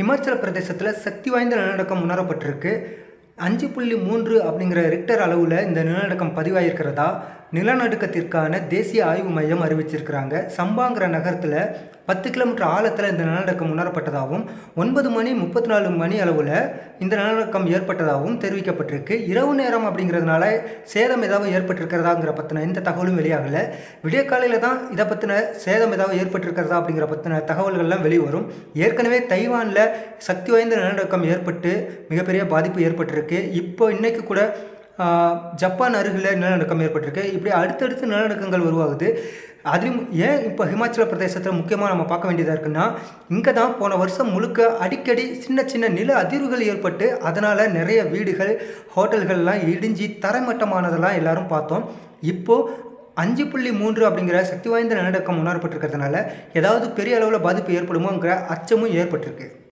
ஹிமாச்சல பிரதேசத்தில் சக்தி வாய்ந்த நிலநடுக்கம் உணரப்பட்டிருக்கு. அஞ்சு புள்ளி மூன்று அப்படிங்கிற ரிக்டர் அளவில் இந்த நிலநடுக்கம் பதிவாயிருக்கிறதா? நிலநடுக்கத்திற்கான தேசிய ஆய்வு மையம் அறிவிச்சிருக்கிறாங்க. சம்பாங்கிற நகரத்தில் பத்து கிலோமீட்டர் ஆழத்தில் இந்த நிலநடுக்கம் உணரப்பட்டதாகவும் ஒன்பது மணி முப்பத்தி நாலு மணி அளவில் இந்த நிலநடுக்கம் ஏற்பட்டதாகவும் தெரிவிக்கப்பட்டிருக்கு. இரவு நேரம் அப்படிங்கிறதுனால சேதம் ஏதாவது ஏற்பட்டிருக்கிறதாங்கிற பற்றின எந்த தகவலும் வெளியாகலை. விடிய காலையில் தான் இதை பற்றின சேதம் ஏதாவது ஏற்பட்டிருக்கிறதா அப்படிங்கிற பற்றின தகவல்கள்லாம் வெளிவரும். ஏற்கனவே தைவானில் சக்தி வாய்ந்த நிலநடுக்கம் ஏற்பட்டு மிகப்பெரிய பாதிப்பு ஏற்பட்டிருக்கு. இப்போ இன்றைக்கு கூட ஜப்பான் அருகில் நிலநடுக்கம் ஏற்பட்டிருக்கு. இப்படி அடுத்தடுத்து நிலநடுக்கங்கள் உருவாகுது. அதுலேயும் ஏன் இப்போ ஹிமாச்சல பிரதேசத்தில் முக்கியமாக நம்ம பார்க்க வேண்டியதாக இருக்குன்னா இங்கே தான் போன வருஷம் முழுக்க அடிக்கடி சின்ன சின்ன நில அதிர்வுகள் ஏற்பட்டு அதனால் நிறைய வீடுகள் ஹோட்டல்கள்லாம் இடிஞ்சு தரைமட்டமானதெல்லாம் எல்லாரும் பார்த்தோம். இப்போது அஞ்சு புள்ளி மூன்று அப்படிங்கிற சக்தி வாய்ந்த நிலநடுக்கம் உணரப்பட்டிருக்கிறதுனால ஏதாவது பெரிய அளவில் பாதிப்பு ஏற்படுமோங்கிற அச்சமும் ஏற்பட்டிருக்கு.